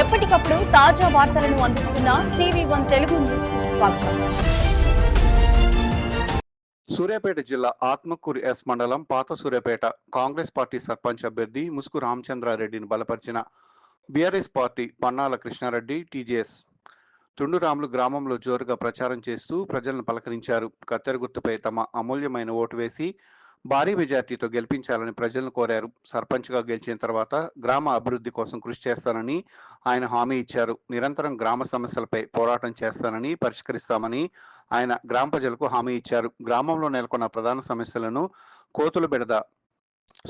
ఎప్పటికప్పుడు తాజా వార్తలను అందిస్తున్న టీవీ వన్ తెలుగు న్యూస్ స్వాగతం. సూర్యాపేట జిల్లా ఆత్మకూరు ఎస్ మండలం పాత సూర్యాపేట కాంగ్రెస్ పార్టీ సర్పంచ్ అభ్యర్థి ముసుగు రామచంద్రారెడ్డిని బలపరిచిన BRS party Pannala Krishnareddy TJS Tunduramulu గ్రామంలో జోరుగా ప్రచారం చేస్తూ ప్రజలను పలకరించారు. కత్తెర గుర్తుపై తమ అమూల్యమైన ఓటు వేసి భారీ మెజార్టీతో గెలిపించాలని ప్రజలను కోరారు. సర్పంచ్గా గెలిచిన తర్వాత గ్రామ అభివృద్ధి కోసం కృషి చేస్తానని ఆయన హామీ ఇచ్చారు. నిరంతరం గ్రామ సమస్యలపై పోరాటం చేస్తానని పరిష్కరిస్తామని ఆయన గ్రామ ప్రజలకు హామీ ఇచ్చారు. గ్రామంలో నెలకొన్న ప్రధాన సమస్యలను కోతులు బిడద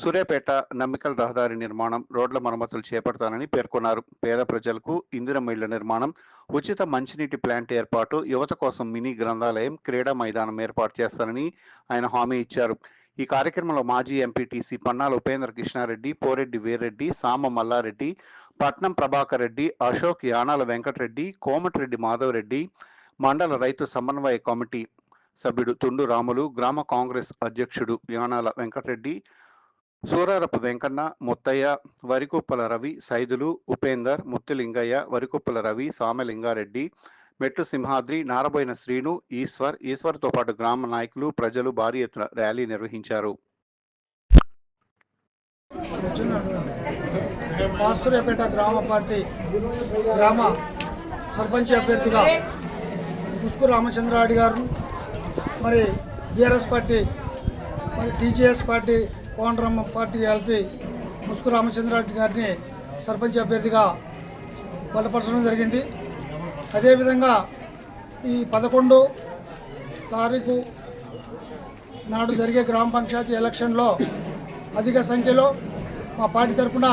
సూర్యాపేట నమ్మికల రహదారి నిర్మాణం రోడ్ల మరమ్మతులు చేపడతానని పేర్కొన్నారు. పేద ప్రజలకు ఇందిరమ్మ ఇళ్ళ నిర్మాణం ఉచిత మంచినీటి ప్లాంట్ ఏర్పాటు యువత కోసం మినీ గ్రంథాలయం క్రీడా మైదానం ఏర్పాటు చేస్తానని ఆయన హామీ ఇచ్చారు. ఈ కార్యక్రమంలో మాజీ ఎంపీటీసీ పన్నాల ఉపేంద్ర కృష్ణారెడ్డి పోరెడ్డి వీర్రెడ్డి సామ మల్లారెడ్డి పట్నం ప్రభాకర్ రెడ్డి అశోక్ యానాల వెంకటరెడ్డి కోమటిరెడ్డి మాధవరెడ్డి మండల రైతు సమన్వయ కమిటీ సభ్యుడు తుండు రాములు గ్రామ కాంగ్రెస్ అధ్యక్షుడు యానాల వెంకటరెడ్డి సూరారపు వెంకన్న ముత్తయ్య వరికుప్పల రవి సైదులు ఉపేందర్ ముత్తులింగయ్య వరికుప్పల రవి సామలింగారెడ్డి మెట్లు సింహాద్రి నారబోయిన శ్రీను ఈశ్వర్ ఈశ్వర్తో పాటు గ్రామ నాయకులు ప్రజలు భారీ ఎత్తున ర్యాలీ నిర్వహించారు. పాస్తూరేపేట గ్రామ పార్టీ గ్రామ సర్పంచ్ అభ్యర్థిగా ముస్కు రామచంద్రారెడ్డి గారు మరి బీఆర్ఎస్ పార్టీ మరి టీజేఎస్ పార్టీ కోనరమ్మ పార్టీ ఎల్పీ ముసుకు రామచంద్రారెడ్డి గారిని సర్పంచ్ అభ్యర్థిగా బలపరచడం జరిగింది. అదేవిధంగా ఈ పదకొండు తారీఖు నాడు జరిగే గ్రామ పంచాయతీ ఎలక్షన్లో అధిక సంఖ్యలో మా పార్టీ తరఫున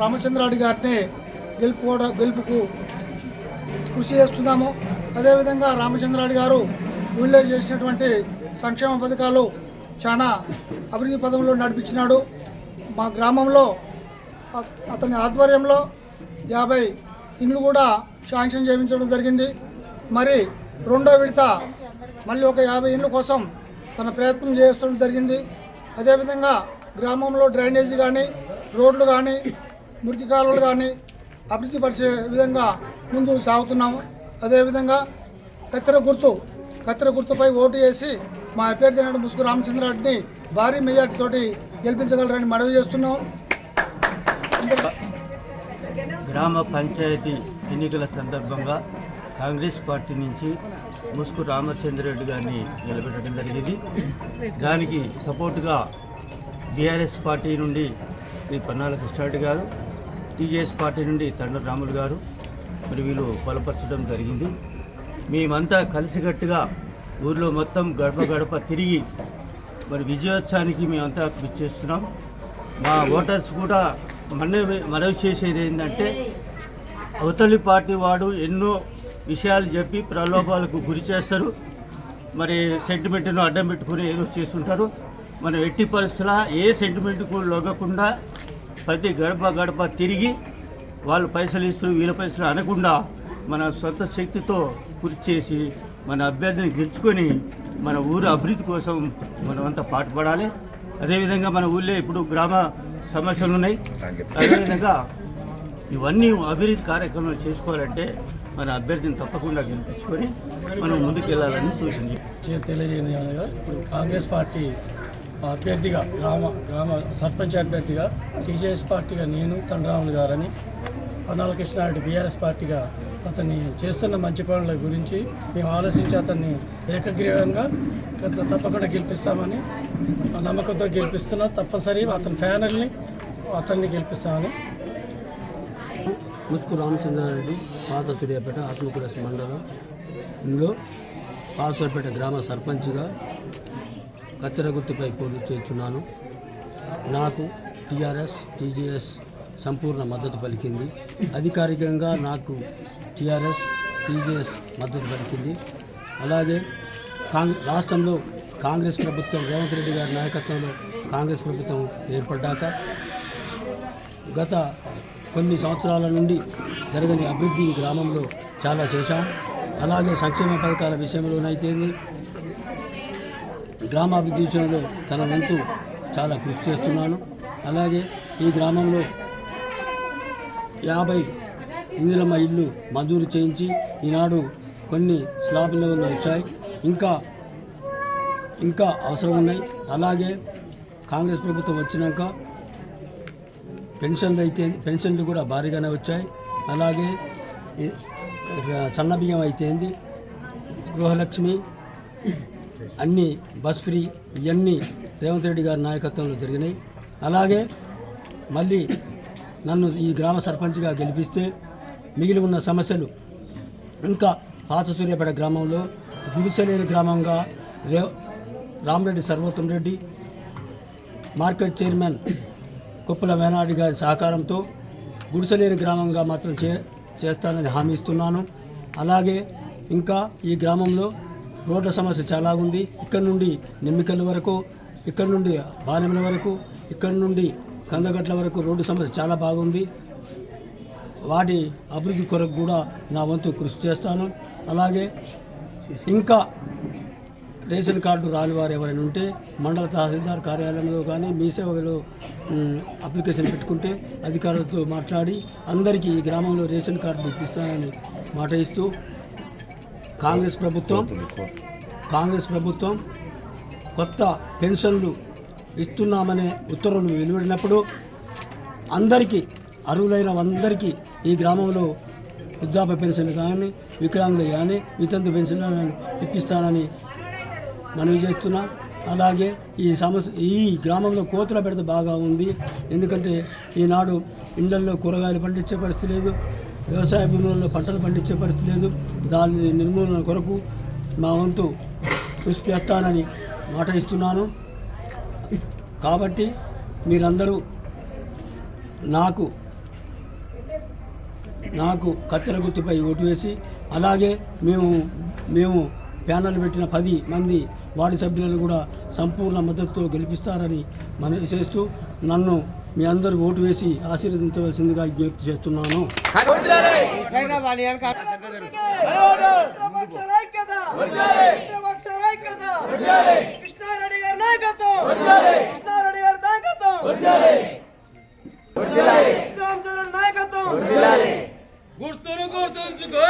రామచంద్రారెడ్డి గారిని గెలుపు గెలుపుకు కృషి చేస్తున్నాము. అదేవిధంగా రామచంద్రారెడ్డి గారు ఊళ్ళో చేసినటువంటి సంక్షేమ పథకాలు చాలా అభివృద్ధి పదంలో నడిపించినాడు. మా గ్రామంలో అతని ఆధ్వర్యంలో యాభై ఇండ్లు కూడా శాంక్షన్ చేయించడం జరిగింది. మరి రెండో విడత మళ్ళీ ఒక యాభై ఇండ్ల కోసం తన ప్రయత్నం చేస్తడం జరిగింది. అదేవిధంగా గ్రామంలో డ్రైనేజీ కానీ రోడ్లు కానీ మురికి కాలువలు కానీ అభివృద్ధి పరిచే విధంగా ముందు సాగుతున్నాము. అదేవిధంగా కత్తెర గుర్తు కత్తెర గుర్తుపై ఓటు వేసి మా అభ్యర్థి అయిన ముసుగు రామచంద్రారెడ్డిని భారీ మెజార్టీతోటి గెలిపించగలరని మనవి చేస్తున్నాం. గ్రామ పంచాయతీ ఎన్నికల సందర్భంగా కాంగ్రెస్ పార్టీ నుంచి ముసుగు రామచంద్రరెడ్డి గారిని నిలబెట్టడం జరిగింది. దానికి సపోర్టుగా బీఆర్ఎస్ పార్టీ నుండి శ్రీ పన్నాల కృష్ణారెడ్డి గారు టీజేఎస్ పార్టీ నుండి తండ్రి రాములు గారు మరి వీళ్ళు బలపరచడం జరిగింది. మేమంతా కలిసికట్టుగా ఊర్లో మొత్తం గడప గడప తిరిగి మరి విజయోత్సవానికి మేమంతా కృషి చేస్తున్నాం. మా ఓటర్స్ కూడా మనవి మనవి చేసేది ఏంటంటే అవతలి పార్టీ వాడు ఎన్నో విషయాలు చెప్పి ప్రలోభాలకు గురి చేస్తారు. మరి సెంటిమెంట్ను అడ్డం పెట్టుకుని ఏదో చేస్తుంటారు. మనం ఎట్టి పరిస్థితుల ఏ సెంటిమెంట్కు లొగకుండా ప్రతి గడప గడప తిరిగి వాళ్ళు పైసలు ఇస్తారు వీళ్ళ పైసలు అనకుండా మన సొంత శక్తితో కృషి చేసి మన అభ్యర్థిని గెలుచుకొని మన ఊరు అభివృద్ధి కోసం మనం అంతా పాటుపడాలి. అదేవిధంగా మన ఊళ్ళో ఇప్పుడు గ్రామ సమస్యలు ఉన్నాయి. అదేవిధంగా ఇవన్నీ అభివృద్ధి కార్యక్రమాలు చేసుకోవాలంటే మన అభ్యర్థిని తప్పకుండా గెలిపించుకొని మనం ముందుకు వెళ్ళాలని సూచన చే- తెలియజేయని అనగా ఇప్పుడు కాంగ్రెస్ పార్టీ అభ్యర్థిగా గ్రామ గ్రామ సర్పంచ్ అభ్యర్థిగా టీజేఎస్ పార్టీగా నేను తండ్రాములు గారని పొన్నాల కృష్ణారెడ్డి బీఆర్ఎస్ పార్టీగా అతన్ని చేస్తున్న మంచి పనుల గురించి మేము ఆలోచించి అతన్ని ఏకగ్రీవంగా తప్పకుండా గెలిపిస్తామని ఆ నమ్మకంతో గెలిపిస్తున్నాం. తప్పనిసరి అతని ఫ్యానల్ని అతన్ని గెలిపిస్తామని. ముత్తుకు రామచంద్రారెడ్డి పాత సూర్యాపేట ఆత్మకూరస్ మండలంలో పాసూర్పేట గ్రామ సర్పంచ్గా కత్తెర గుర్తుపై పోటీ చేస్తున్నాను. నాకు టీఆర్ఎస్ టీజీఎస్ సంపూర్ణ మద్దతు పలికింది. అధికారికంగా నాకు టీఆర్ఎస్ టీజేఎస్ మద్దతు పలికింది. అలాగే కాంగ్ రాష్ట్రంలో కాంగ్రెస్ ప్రభుత్వం రేవంత్ రెడ్డి గారి నాయకత్వంలో కాంగ్రెస్ ప్రభుత్వం ఏర్పడ్డాక గత కొన్ని సంవత్సరాల నుండి జరగని అభివృద్ధి గ్రామంలో చాలా చేశాం. అలాగే సంక్షేమ పథకాల విషయంలోనైతే గ్రామాభివృద్ధి విషయంలో తన వంతు చాలా కృషి చేస్తున్నాను. అలాగే ఈ గ్రామంలో యాభై ఇందిరమ్మ ఇల్లు మంజూరు చేయించి ఈనాడు కొన్ని స్లాబ్ లెవెల్లో వచ్చాయి. ఇంకా ఇంకా అవసరం ఉన్నాయి. అలాగే కాంగ్రెస్ ప్రభుత్వం వచ్చినాక పెన్షన్లు అయితే పెన్షన్లు కూడా భారీగానే వచ్చాయి. అలాగే ఈ- బియ్యం అయితేంది గృహలక్ష్మి అన్ని బస్ ఫ్రీ ఇవన్నీ రేవంత్ రెడ్డి గారి నాయకత్వంలో జరిగినాయి. అలాగే మళ్ళీ నన్ను ఈ గ్రామ సర్పంచ్గా గెలిపిస్తే మిగిలి ఉన్న సమస్యలు ఇంకా పాత సూర్యాపేట గ్రామంలో గుడిసెలేని గ్రామంగా రే రామరెడ్డి సర్వోత్తమ్ రెడ్డి మార్కెట్ చైర్మన్ కుప్పల వేనాడి గారి సహకారంతో గుడిసెలేని గ్రామంగా మాత్రం చే చేస్తానని హామీ ఇస్తున్నాను. అలాగే ఇంకా ఈ గ్రామంలో రోడ్ల సమస్య చాలా ఉంది. ఇక్కడ నుండి నిమ్మికల్ వరకు ఇక్కడ నుండి బాలెమల వరకు ఇక్కడ నుండి కందగట్ల వరకు రోడ్డు సమస్య చాలా బాగుంది. వాటి అభివృద్ధి కొరకు కూడా నా వంతు కృషి చేస్తాను. అలాగే ఇంకా రేషన్ కార్డు రాని వారు ఎవరైనా ఉంటే మండల తహసీల్దార్ కార్యాలయంలో కానీ మీ సేవలో అప్లికేషన్ పెట్టుకుంటే అధికారులతో మాట్లాడి అందరికీ ఈ గ్రామంలో రేషన్ కార్డు ఇప్పిస్తానని మాట ఇస్తూ కాంగ్రెస్ ప్రభుత్వం కాంగ్రెస్ ప్రభుత్వం కొత్త పెన్షన్లు ఇస్తున్నామనే ఉత్తర్వులు వెలువడినప్పుడు అందరికీ అర్హులైన అందరికీ ఈ గ్రామంలో వృద్ధాప్య పెన్షన్లు కానీ వికలాంగులు కానీ వితంతు పెన్షన్లు ఇప్పిస్తానని మనవి చేస్తున్నా. అలాగే ఈ సమస్య ఈ గ్రామంలో కోతుల పెడత బాగా ఉంది. ఎందుకంటే ఈనాడు ఇళ్ళల్లో కూరగాయలు పండించే పరిస్థితి లేదు. వ్యవసాయ భూములలో పంటలు పండించే పరిస్థితి లేదు. దాని నిర్మూలన కొరకు మా వంతు కృషి చేస్తానని మాట ఇస్తున్నాను. కాబట్టి మీరందరూ నాకు నాకు కత్తెర గుర్తుపై ఓటు వేసి అలాగే మేము మేము ప్యానల్ పెట్టిన పది మంది వార్డు సభ్యులను కూడా సంపూర్ణ మద్దతుతో గెలిపిస్తారని మనవి చేస్తూ నన్ను మీ అందరూ ఓటు వేసి ఆశీర్వదించవలసిందిగా విజ్ఞప్తి చేస్తున్నాను. నాయకత్వం! కృష్ణారెడ్డి గారి నాయకత్వం! రామచంద్ర నాయకత్వం! గుర్తును గుర్తుంచుకో!